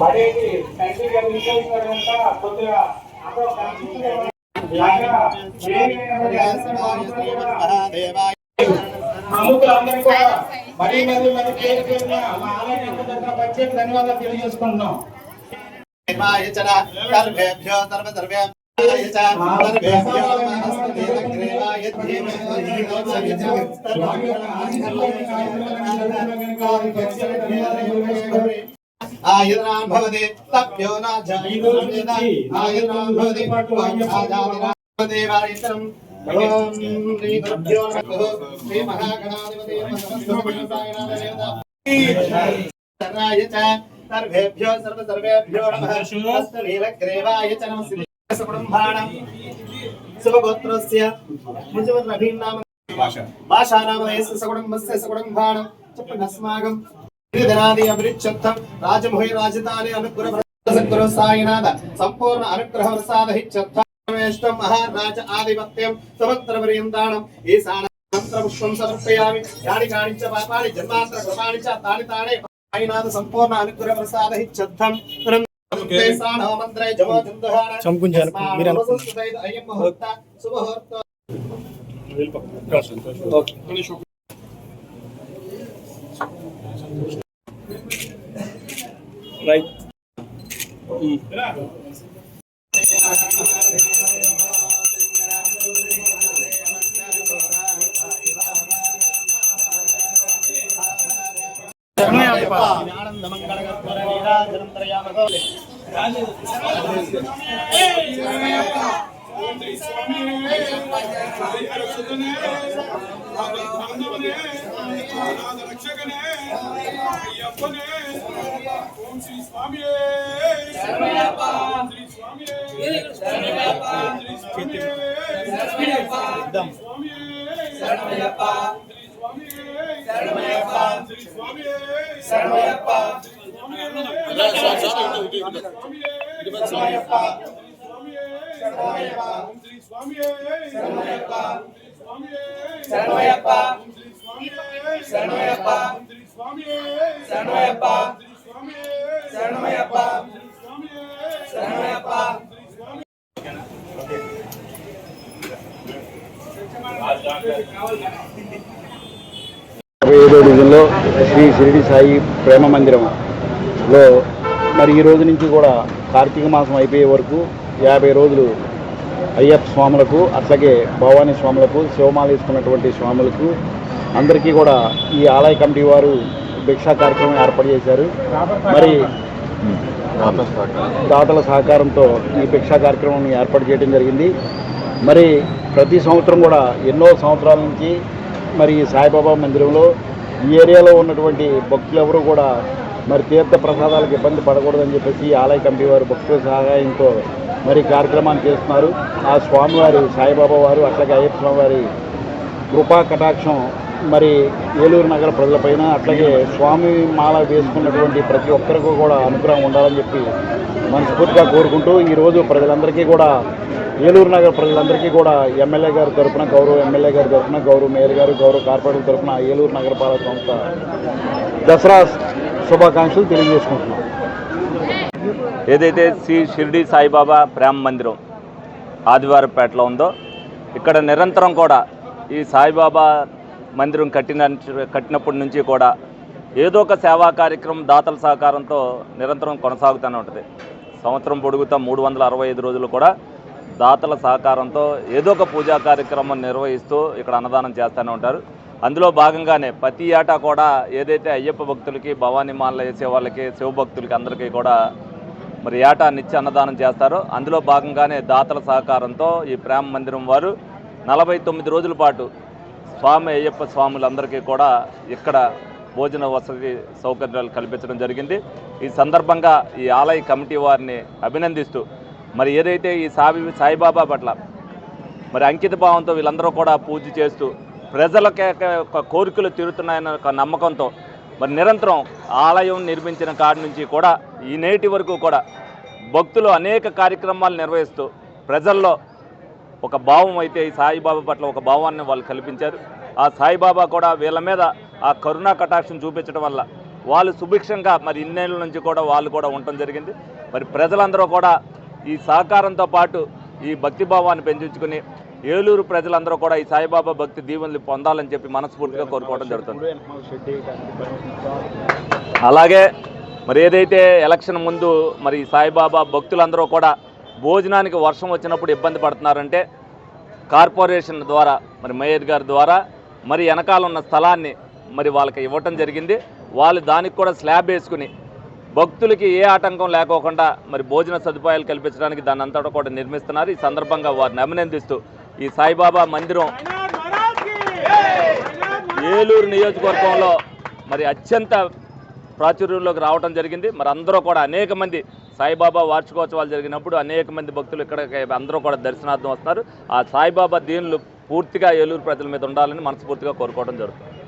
పడేది కంటిగా విశ్లేషణ కొద్దిగా అక్కడ ప్రముఖులందరూ కూడా మరీ మరీ మరి పేరు పేరున మా ఆలయం ప్రత్యేక ధన్యవాదాలు తెలియజేసుకుంటున్నాం సర్వేభ్యో సర్వ సర్వేభ్యాయ చ సర్వేభ్యో నమస్తే అగ్రేవాయ ఆయుర్నాం భవతి తప్యో నా జాయుర్వేద ఆయుర్నాం భవతి దేవాయతరం ఓం శ్రీ గురుభ్యో నమః శ్రీ మహాగణాధిపతి సర్వాయ చ సర్వేభ్యో సర్వ సర్వేభ్యో నమః హస్తనీలగ్రీవాయ చ నమః కుటుంబాణం శుభగోత్రస్య ముజవర్ నామ రాజముహి రాజధాని అనుగ్రహ సాయినాథ సంపూర్ణ అనుగ్రహ ప్రసాద హిచ్చర్థం మహారాజ ఆధిపత్యం సమగ్ర పర్యంతాణం ఈశాన మంత్రపుష్పం సమర్పయామి యాని కాని చ పాపాని జన్మాంతర కృపాని చ తాని తానే సాయినాథ సంపూర్ణ అనుగ్రహ ప్రసాద హిచ్చర్థం చంపుకుంచాను. మీరు అను- శుభముహూర్త mm. రైట్ ఓం శ్రీ స్వామి శ్రీ స్వామి శ్రీ స్వామి స్వామి శ్రీ స్వామి శ్రీ స్వామి శరణయ్యప్ప శ్రీ స్వామి శరణయ్యప్ప శ్రీ స్వామి శరణయ్యప్ప శ్రీ స్వామి శరణయ్యప్ప శ్రీ శరణయ్యప్ప శ్రీ స్వామి. యాభై ఐదో డివిజన్లో శ్రీ షిరిడి సాయి ప్రేమ మందిరంలో మరి ఈ రోజు నుంచి కూడా కార్తీక మాసం అయిపోయే వరకు యాభై రోజులు అయ్యప్ప స్వాములకు అట్లాగే భవానీ స్వాములకు శివమాల వేసుకున్నటువంటి స్వాములకు అందరికీ కూడా ఈ ఆలయ కమిటీ వారు భిక్షా కార్యక్రమం ఏర్పాటు చేశారు. మరి దాతల సహకారంతో ఈ భిక్షా కార్యక్రమం ఏర్పాటు చేయడం జరిగింది. మరి ప్రతి సంవత్సరం కూడా ఎన్నో సంవత్సరాల నుంచి మరి సాయిబాబా మందిరంలో ఈ ఏరియాలో ఉన్నటువంటి భక్తులు ఎవరు కూడా మరి తీర్థ ప్రసాదాలకు ఇబ్బంది పడకూడదని చెప్పేసి ఈ ఆలయ కమిటీ వారు భక్తుల సహాయంతో మరి కార్యక్రమాన్ని చేస్తున్నారు. ఆ స్వామివారి సాయిబాబా వారు అట్లాగే అయ్యప్ప స్వామివారి కృపా కటాక్షం మరి ఏలూరు నగర ప్రజలపైన అట్లాగే స్వామి మాల వేసుకున్నటువంటి ప్రతి ఒక్కరికి కూడా అనుగ్రహం ఉండాలని చెప్పి మనస్ఫూర్తిగా కోరుకుంటూ ఈరోజు ప్రజలందరికీ కూడా ఏలూరు నగర ప్రజలందరికీ కూడా ఎమ్మెల్యే గారి తరఫున గౌరవ ఎమ్మెల్యే గారి తరఫున గౌరవ మేయర్ గారు గౌరవ కార్పొరేటర్ తరఫున ఏలూరు నగరపాలక సంస్థ దసరా శుభాకాంక్షలు తెలియజేసుకుంటున్నాం. ఏదైతే శ్రీ షిరిడి సాయిబాబా ప్రేమ మందిరం ఆదివారపేటలో ఉందో ఇక్కడ నిరంతరం కూడా ఈ సాయిబాబా మందిరం కట్టిన కట్టినప్పటి నుంచి కూడా ఏదో ఒక సేవా కార్యక్రమం దాతల సహకారంతో నిరంతరం కొనసాగుతూనే ఉంటుంది. సంవత్సరం పొడుగుతా మూడు వందల అరవై ఐదు రోజులు కూడా దాతల సహకారంతో ఏదో ఒక పూజా కార్యక్రమం నిర్వహిస్తూ ఇక్కడ అన్నదానం చేస్తూనే ఉంటారు. అందులో భాగంగానే ప్రతి ఏటా కూడా ఏదైతే అయ్యప్ప భక్తులకి భవానీ మాల వేసే వాళ్ళకి శివభక్తులకి అందరికీ కూడా మరి ఏటా నిత్య అన్నదానం చేస్తారో అందులో భాగంగానే దాతల సహకారంతో ఈ ప్రేమ మందిరం వారు నలభై తొమ్మిది రోజుల పాటు స్వామి అయ్యప్ప స్వాములందరికీ కూడా ఇక్కడ భోజన వసతి సౌకర్యాలు కల్పించడం జరిగింది. ఈ సందర్భంగా ఈ ఆలయ కమిటీ వారిని అభినందిస్తూ మరి ఏదైతే ఈ సాయి సాయిబాబా పట్ల మరి అంకిత భావంతో వీళ్ళందరూ కూడా పూజ చేస్తూ ప్రజలకే ఒక కోరికలు తీరుతున్నాయన్న ఒక నమ్మకంతో మరి నిరంతరం ఆలయం నిర్మించిన కాడి నుంచి కూడా ఈ నేటి వరకు కూడా భక్తులు అనేక కార్యక్రమాలు నిర్వహిస్తూ ప్రజల్లో ఒక భావం అయితే ఈ సాయిబాబా పట్ల ఒక భావాన్ని వాళ్ళు కల్పించారు. ఆ సాయిబాబా కూడా వీళ్ళ మీద ఆ కరుణా కటాక్షం చూపించడం వల్ల వాళ్ళు సుభిక్షంగా మరి ఇన్నేళ్ళ నుంచి కూడా వాళ్ళు కూడా ఉండటం జరిగింది. మరి ప్రజలందరూ కూడా ఈ సహకారంతో పాటు ఈ భక్తిభావాన్ని పెంచుకుని ఏలూరు ప్రజలందరూ కూడా ఈ సాయిబాబా భక్తి దీవెనలు పొందాలని చెప్పి మనస్ఫూర్తిగా కోరుకోవడం జరుగుతుంది. అలాగే మరి ఏదైతే ఎలక్షన్ ముందు మరి సాయిబాబా భక్తులందరూ కూడా భోజనానికి వర్షం వచ్చినప్పుడు ఇబ్బంది పడుతున్నారంటే కార్పొరేషన్ ద్వారా మరి మేయర్ గారి ద్వారా మరి వెనకాల ఉన్న స్థలాన్ని మరి వాళ్ళకి ఇవ్వటం జరిగింది. వాళ్ళు దానికి కూడా స్లాబ్ వేసుకుని భక్తులకి ఏ ఆటంకం లేకోకుండా మరి భోజన సదుపాయాలు కల్పించడానికి దాన్ని అంతటా కూడా నిర్మిస్తున్నారు. ఈ సందర్భంగా వారిని అభినందిస్తూ ఈ సాయిబాబా మందిరం ఏలూరు నియోజకవర్గంలో మరి అత్యంత ప్రాచుర్యంలోకి రావడం జరిగింది. మరి అందరూ కూడా అనేక మంది సాయిబాబా వార్షికోత్సవాలు జరిగినప్పుడు అనేక మంది భక్తులు ఇక్కడ అందరూ కూడా దర్శనార్థం వస్తారు ఆ సాయిబాబా దీనులు పూర్తిగా ఏలూరు ప్రజల మీద ఉండాలని మనస్ఫూర్తిగా కోరుకోవడం జరుగుతుంది.